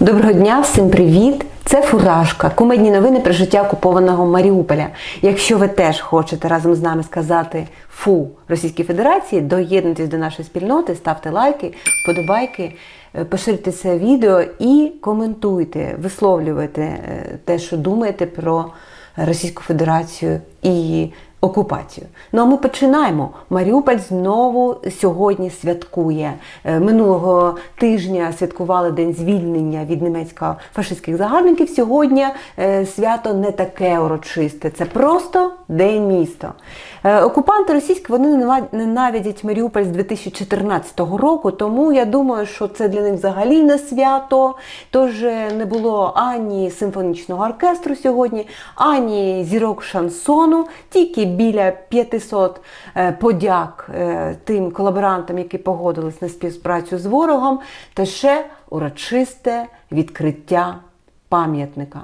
Доброго дня, всім привіт! Це Фуражка, кумедні новини про життя окупованого Маріуполя. Якщо ви теж хочете разом з нами сказати фу Російській Федерації, доєднуйтесь до нашої спільноти, ставте лайки, вподобайки, е, поширюйте це відео і коментуйте, висловлюйте е, те, що думаєте про Російську Федерацію і окупацію. Ну а ми починаємо. Маріуполь знову сьогодні святкує. Е, Минулого тижня святкували день звільнення від німецько-фашистських загарбників. Сьогодні е, свято не таке урочисте, це просто день міста. Е, Окупанти російські вони ненавидять Маріуполь з 2014 року, тому я думаю, що це для них взагалі не свято. Тож не було ані симфонічного оркестру сьогодні, ані зірок шансону, тільки біля 500 е, подяк е, тим колаборантам, які погодились на співпрацю з ворогом, та ще урочисте відкриття пам'ятника.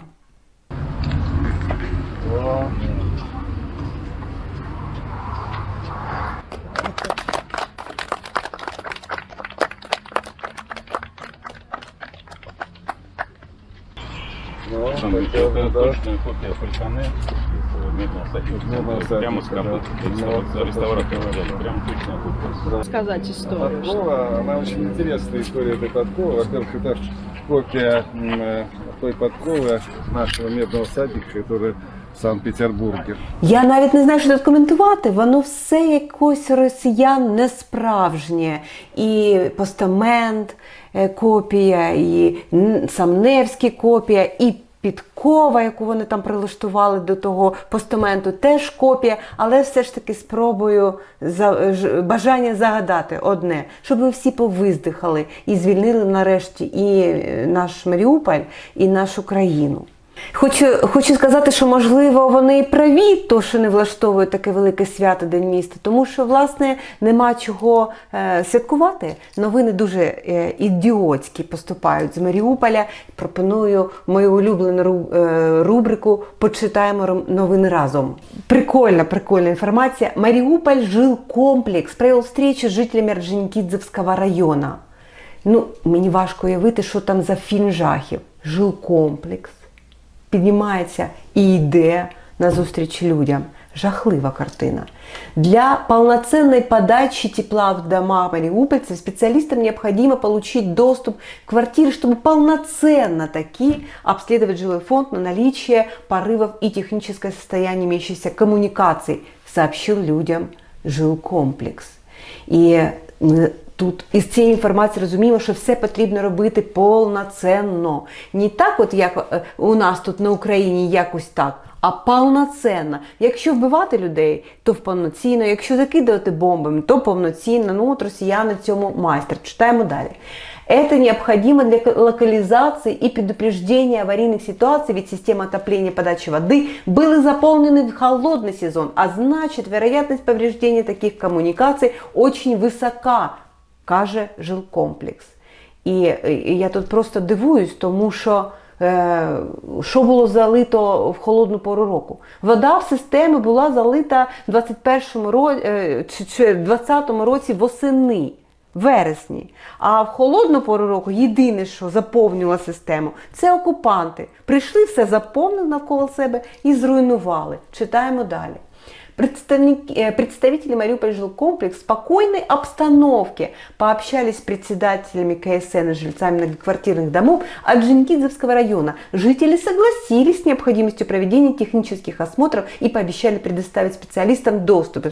Ну, Там это да. точная копия фальконе медного Медного садика. Прямо с садика, работы да. реставратора взяли. Прям точная копия. сказать историю. что- Подкова, она очень интересная история этой подковы. Во-первых, это копия м, э, той подковы нашего медного садика, который в Санкт-Петербурге. Я навіть не знаю, що тут коментувати. Воно все якось росіян не справжнє. І постамент е, копія, і н- сам Невський копія, і підкова, яку вони там прилаштували до того постаменту, теж копія, але все ж таки спробую бажання загадати одне, щоб ви всі повиздихали і звільнили нарешті і е, наш Маріуполь, і нашу країну. Хочу, хочу сказати, що можливо вони і праві, то що не влаштовують таке велике свято День міста, тому що власне нема чого е, святкувати. Новини дуже е, ідіотські поступають з Маріуполя. Пропоную мою улюблену е, рубрику Почитаємо новини разом. Прикольна, прикольна інформація. Маріуполь жил комплекс, провел встречу з жителями Орджонікідзевського району. Ну, мені важко уявити, що там за фільм жахів. Жилкомплекс піднімається і йде назустріч людям. Жахлива картина. Для полноценной подачи тепла в дома мариупольцев специалистам необходимо получить доступ к квартире, чтобы полноценно таки обследовать жилой фонд на наличие порывов и техническое состояние имеющихся коммуникаций, сообщил людям жилкомплекс. І ми тут із цієї інформації розуміємо, що все потрібно робити повноценно. Не так, от як е, у нас тут на Україні якось так, а повноценно. Якщо вбивати людей, то повноцінно, якщо закидувати бомбами, то повноцінно. Ну от росіяни в цьому майстер. Читаємо далі. Это необходимо для ко- локализации и предупреждения аварийных ситуаций, ведь система отопления и подачи воды были заполнены в холодный сезон, а значит вероятность повреждения таких коммуникаций очень высока, каже жилкомплекс. І, я тут просто дивуюсь, тому що е, що було залито в холодну пору року? Вода в системі була залита в 21-му році, е, чи, чи в 20-му році восени. Вересні. А в холодну пору року єдине, що заповнювало систему, це окупанти. Прийшли, все заповнили навколо себе і зруйнували. Читаємо далі. Э, представители Мариуполь жилкомплекс в спокойной обстановке пообщались с председателями КСН и жильцами многоквартирных домов Орджоникидзевского района. Жители согласились с необходимостью проведения технических осмотров и пообещали предоставить специалистам доступ.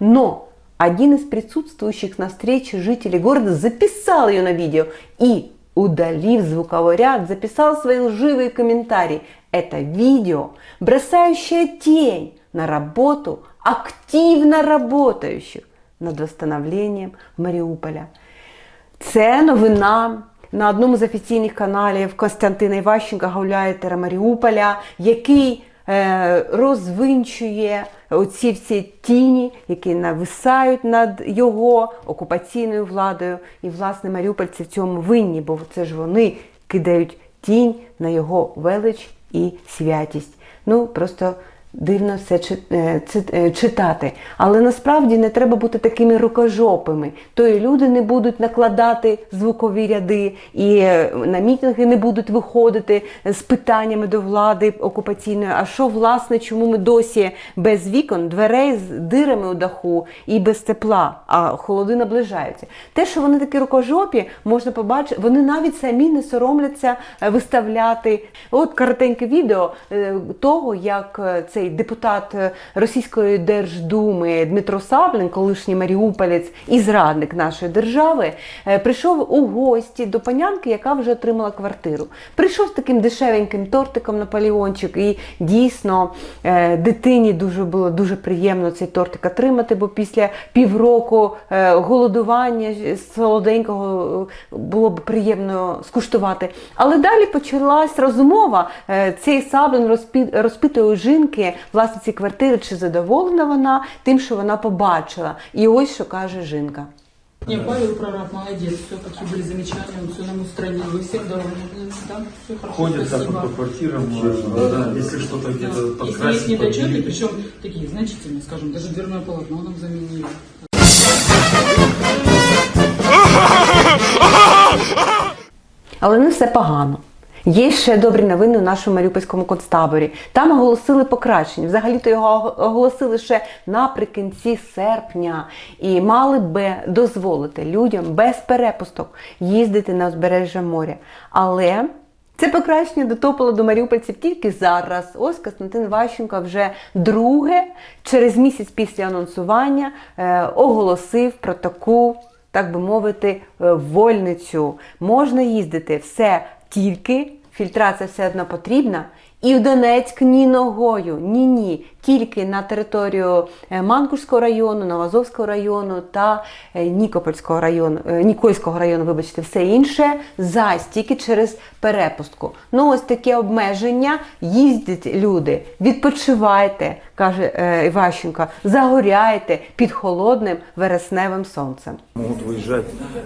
Но один из присутствующих на встрече жителей города записал ее на видео и, удалив звуковой ряд, записал свои лживые комментарии. Это видео, бросающее тень на работу активно работающих над восстановлением Маріуполя. Це новина на одному з офіційних каналів Костянтина Іващенка гауляйтера Маріуполя, який е, розвинчує оці всі тіні, які нависають над його окупаційною владою. І, власне, маріупольці в цьому винні, бо це ж вони кидають тінь на його велич і святість. Ну, просто дивно все е, е, читати. Але насправді не треба бути такими рукожопими. То і люди не будуть накладати звукові ряди, і е, на мітинги не будуть виходити з питаннями до влади окупаційної. А що власне, чому ми досі без вікон, дверей з дирами у даху і без тепла, а холоди наближаються. Те, що вони такі рукожопі, можна побачити, вони навіть самі не соромляться виставляти. От коротеньке відео того, як е, депутат е, Російської Держдуми Дмитро Саблин, колишній маріуполець і зрадник нашої держави, е, прийшов у гості до панянки, яка вже отримала квартиру. Прийшов з таким дешевеньким тортиком Наполеончик, і дійсно е, дитині дуже було дуже приємно цей тортик отримати, бо після півроку голодування солоденького було б приємно скуштувати. Але далі почалась розмова. Цей Саблин розпитує у жінки власниці квартири, чи задоволена вона тим, що вона побачила. І ось що каже жінка. Не, Павел прораб, молодец, все, какие были замечания, он все нам устранил, вы всем довольны, да? Все хорошо, Ходят так спасибо. вот по квартирам, э, да, если что-то где-то Да. Если есть подкрасить, недочеты, подвинуть. причем такие значительные, скажем, даже дверное полотно нам заменили. Але не все погано. Є ще добрі новини у нашому маріупольському концтаборі. Там оголосили покращення. Взагалі-то його оголосили ще наприкінці серпня і мали би дозволити людям без перепусток їздити на узбережжя моря. Але це покращення дотопило до маріупольців тільки зараз. Ось Костянтин Ващенко вже друге, через місяць після анонсування, е, оголосив про таку так би мовити, е, вольницю. Можна їздити все тільки, фільтрація все одно потрібна. І в Донецьк ні ногою, ні ні, тільки на територію е, Манкушського району, Новозовського району та е, Нікопольського району, е, Нікольського району, вибачте, все інше зась тільки через перепустку. Ну ось таке обмеження. Їздять люди, відпочивайте, каже е, Іващенко, загоряйте під холодним вересневим сонцем. Могут выезжать,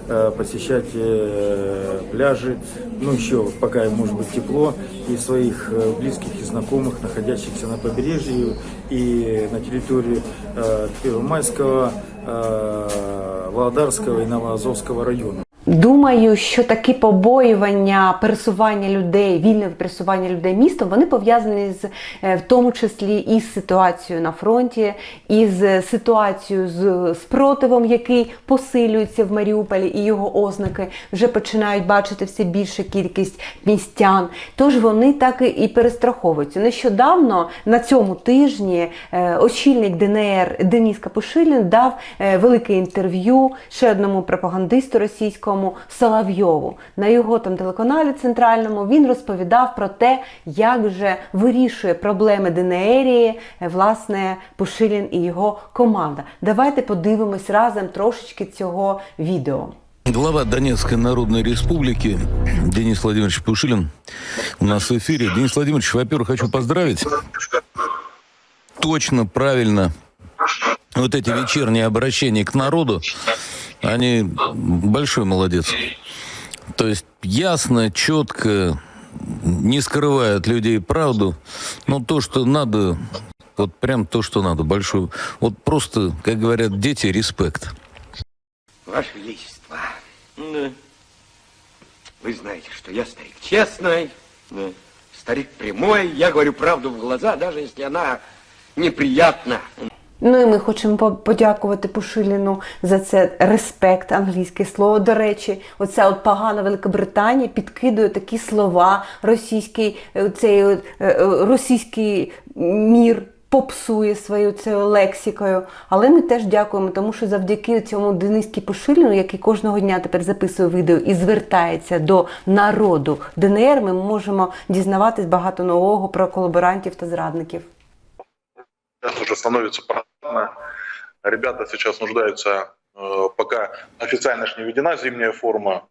э, посещать э, пляжи, ну еще пока им может быть тепло, и своих э, близких и знакомых, находящихся на побережье и на территории э, Первомайского, э, Володарского и Новоазовского района. Думаю, що такі побоювання пересування людей, вільне пересування людей містом, вони пов'язані з е, в тому числі із ситуацією на фронті, із ситуацією з спротивом, який посилюється в Маріуполі, і його ознаки вже починають бачити все більша кількість містян. Тож вони так і- і перестраховуються. Нещодавно на цьому тижні е, очільник ДНР Деніс Капушилін дав е, велике інтерв'ю ще одному пропагандисту російському Соловйову. На його там телеканалі центральному він розповідав про те, як же вирішує проблеми ДНРії е, власне Пушилін і його команда. Давайте подивимось разом трошечки цього відео. Глава Донецкой Народной Республики Денис Владимирович Пушилин у нас в эфире. Денис Владимирович, во-первых, хочу поздравить. Точно, правильно. Вот эти вечерние обращения к народу, они большой молодец. То есть ясно, четко, не скрывая от людей правду, но то, что надо, вот прям то, что надо, большой. Вот просто, как говорят дети, респект. Ваше Величество, вы знаете, что я старик честный, старик прямой, я говорю правду в глаза, даже если она неприятна. Ну і ми хочемо подякувати Пушиліну за це респект, англійське слово. До речі, оця от погана Великобританія підкидує такі слова, російський е, цей е, е, російський мір. Попсує своєю цією лексикою, але ми теж дякуємо, тому що завдяки цьому Денискі Пушиліну, який кожного дня тепер записує відео і звертається до народу ДНР, ми можемо дізнаватись багато нового про колаборантів та зрадників. уже становится понятно. Ребята сейчас нуждаются, э, пока официально ж не введена зимняя форма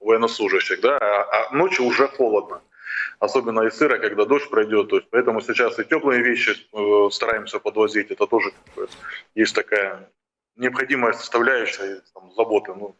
военнослужащих, да, а, а ночью уже холодно. Особенно и сыро, когда дождь пройдет. То есть, поэтому сейчас и теплые вещи э, стараемся подвозить. Это тоже есть такая необходимая составляющая там, заботы. Ну,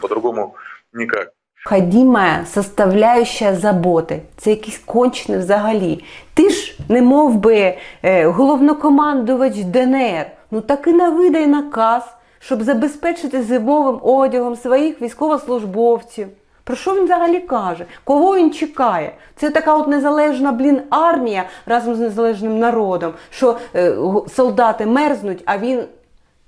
по-другому никак. Необхідна составляющая заботи. Це якийсь кончений взагалі. Ти ж не мов би е, головнокомандувач ДНР. Ну так і навидай наказ, щоб забезпечити зимовим одягом своїх військовослужбовців. Про що він взагалі каже? Кого він чекає? Це така от незалежна блін армія разом з незалежним народом, що е, солдати мерзнуть, а він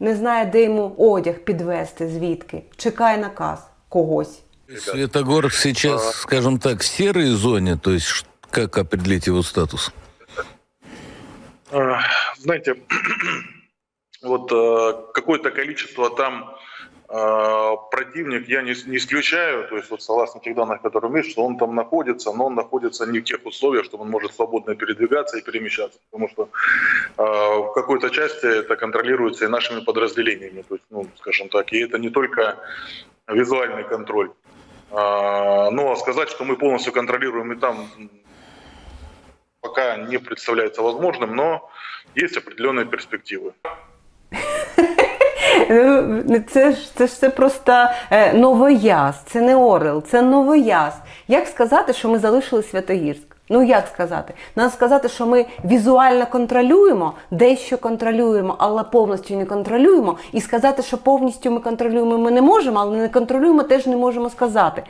не знає, де йому одяг підвести, звідки. Чекає наказ когось. Светогорск сейчас, скажем так, в серой зоне, то есть как определить его статус? Э, Знаете, вот э, какое-то количество там э, противник я не, не исключаю, то есть вот согласно тех данных, которые есть, что он там находится, но он находится не в тех условиях, что он может свободно передвигаться и перемещаться, потому что э, в какой-то части это контролируется и нашими подразделениями, то есть, ну, скажем так, и это не только визуальный контроль. А, Ну, а сказать, что мы полностью контролируем и там м, пока не представляется возможным, но есть определенные перспективы. Ну, Це ж це ж це просто е, новояз, це не Орел, це новояз. Як сказати, що ми залишили Святогірськ? Ну як сказати? Надо сказати, що ми візуально контролюємо, дещо контролюємо, але повністю не контролюємо. І сказати, що повністю ми контролюємо, ми не можемо, але не контролюємо, теж не можемо сказати.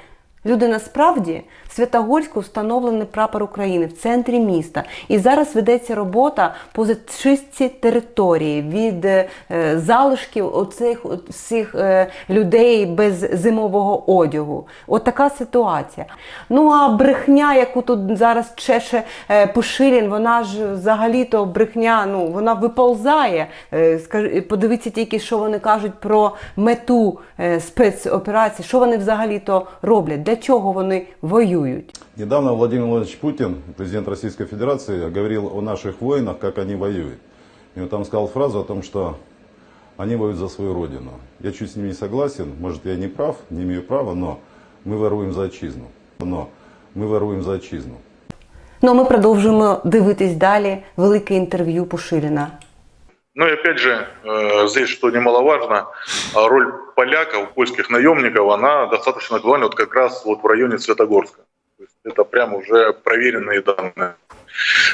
Люди насправді в Святогорську встановлений прапор України в центрі міста. І зараз ведеться робота по зачистці території від е, залишків оцих всіх е, людей без зимового одягу. От така ситуація. Ну а брехня, яку тут зараз чеше е, Пушилін, вона ж взагалі-то брехня, ну вона виползає. Е, скаж- Подивіться тільки, що вони кажуть про мету е, спецоперації, що вони взагалі-то роблять, для чого вони воюють. Недавно Владимир Владимирович Путин, президент Российской Федерации, говорил о наших воинах, как они воюют. И он там сказал фразу о том, что они воюют за свою родину. Я чуть с ним не согласен, может я не прав, не имею права, но мы воруем за отчизну. Но мы воруем за отчизну. Ну, а ми продовжуємо дивитись далі велике інтерв'ю Пушиліна. Ну и опять же, э, здесь, что немаловажно, а, роль поляков, польских наемников, она достаточно актуальна вот как раз вот в районе Светогорска. То есть это прям уже проверенные данные.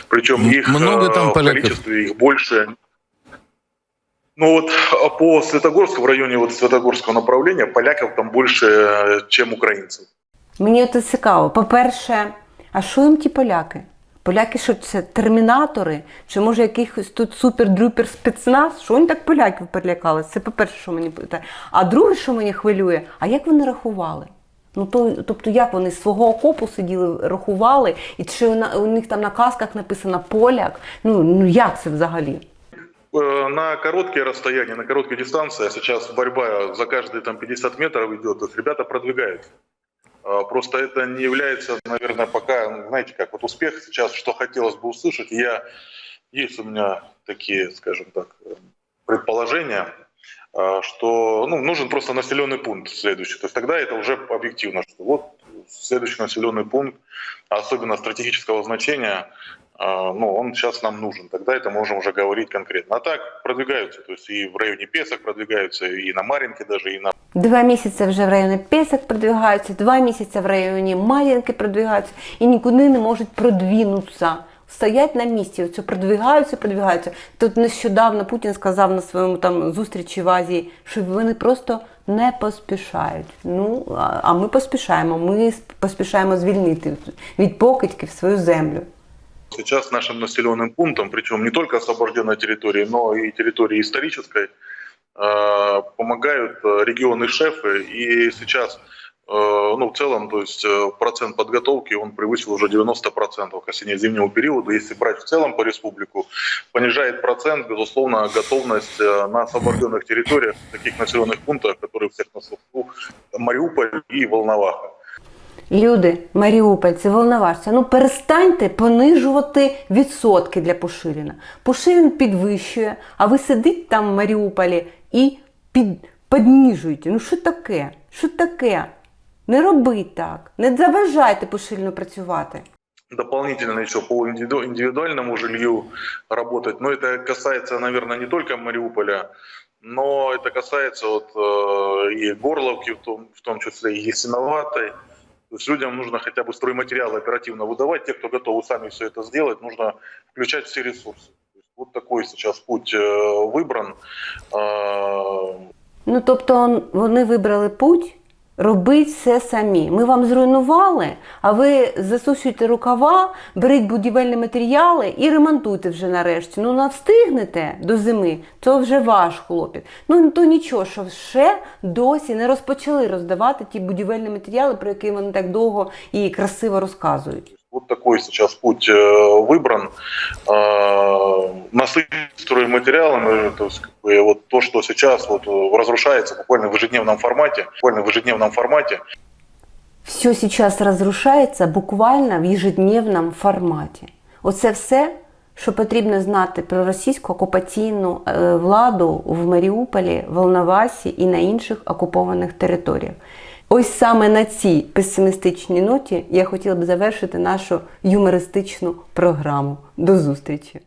Причем М- их много э, там в поляков? количестве, их больше. Ну вот а по Светогорску, в районе вот Светогорского направления, поляков там больше, э, чем украинцев. Мені це цікаво. По-перше, а що їм ті поляки? Поляки, що це термінатори? Чи може якихось тут супер-друпер спецназ? Що вони так поляків перелякалися? Це по-перше, що мені питає. А друге, що мені хвилює, а як вони рахували? Ну то, тобто, як вони з свого окопу сиділи, рахували, і чи у, них там на касках написано поляк? Ну, ну як це взагалі? Э, На короткие расстояния, на короткой дистанции, а сейчас борьба за каждые там 50 метров идет, то есть ребята продвигаются. А, Просто это не является, наверное, пока, ну, знаете, как вот успех сейчас, что хотелось бы услышать. Я есть у меня такие, скажем так, предположения, а, что ну, нужен просто населенный пункт следующий. То есть тогда это уже объективно, что вот следующий населенный пункт, особенно стратегического значения, а, ну, он сейчас нам нужен. Тогда это можем уже говорить конкретно. А так продвигаются, то есть и в районе Песок продвигаются, и на Маринке даже, и на Два місяці вже в районі Песок продвигаються, два місяці в районі Мар'їнки продвигаються і нікуди не можуть продвинутися. Стоять на місці, оце продвигаються, продвигаються. Тут нещодавно Путін сказав на своєму там зустрічі в Азії, що вони просто не поспішають. Ну, а ми поспішаємо. Ми поспішаємо звільнити від покидьків свою землю. сейчас нашим населенным пунктам, причем не только освобожденной территории, но и территории исторической, помогают э, регионы шефы. И сейчас, э, ну, в целом, то есть э, процент подготовки, он превысил уже 90% к осенне-зимнему периоду. Если брать в целом по республику, понижает процент, безусловно, готовность э, на освобожденных территориях, таких населенных пунктах, которые всех на слуху, Мариуполь и Волноваха. Люди, маріупольці, волноважці, ну перестаньте понижувати відсотки для Пушиліна. Пушилін підвищує, а ви сидите там в Маріуполі і під, підніжуєте. Ну що таке? Що таке? Не робіть так. Не заважайте Пушиліну працювати. дополнительно еще по индивиду- индивидуальному жилью работать. Но это касается, наверное, не только Мариуполя, но это касается вот, э, и Горловки, в том, в том числе и Ясиноватой, То есть людям нужно хотя бы стройматериалы оперативно выдавать. Те, кто готовы сами все это сделать, нужно включать все ресурсы. То есть вот такой сейчас путь э, выбран. Э, Ну тобто он- вони вибрали путь. Робіть все самі. Ми вам зруйнували, а ви засушуйте рукава, беріть будівельні матеріали і ремонтуйте вже нарешті. Ну, не встигнете до зими, то вже ваш хлопець. Ну то нічого, що ще досі не розпочали роздавати ті будівельні матеріали, про які вони так довго і красиво розказують. Вот такой сейчас путь э, выбран. Э, Насытить стройматериалами, то есть как бы, вот то, что сейчас вот э, разрушается буквально в ежедневном формате, буквально в ежедневном формате, Все сейчас разрушається буквально в ежедневному форматі. Оце все, що потрібно знати про російську окупаційну е, владу в Маріуполі, Волновасі і на інших окупованих територіях. Ось саме на цій песимістичній ноті я хотіла б завершити нашу юмористичну програму. До зустрічі!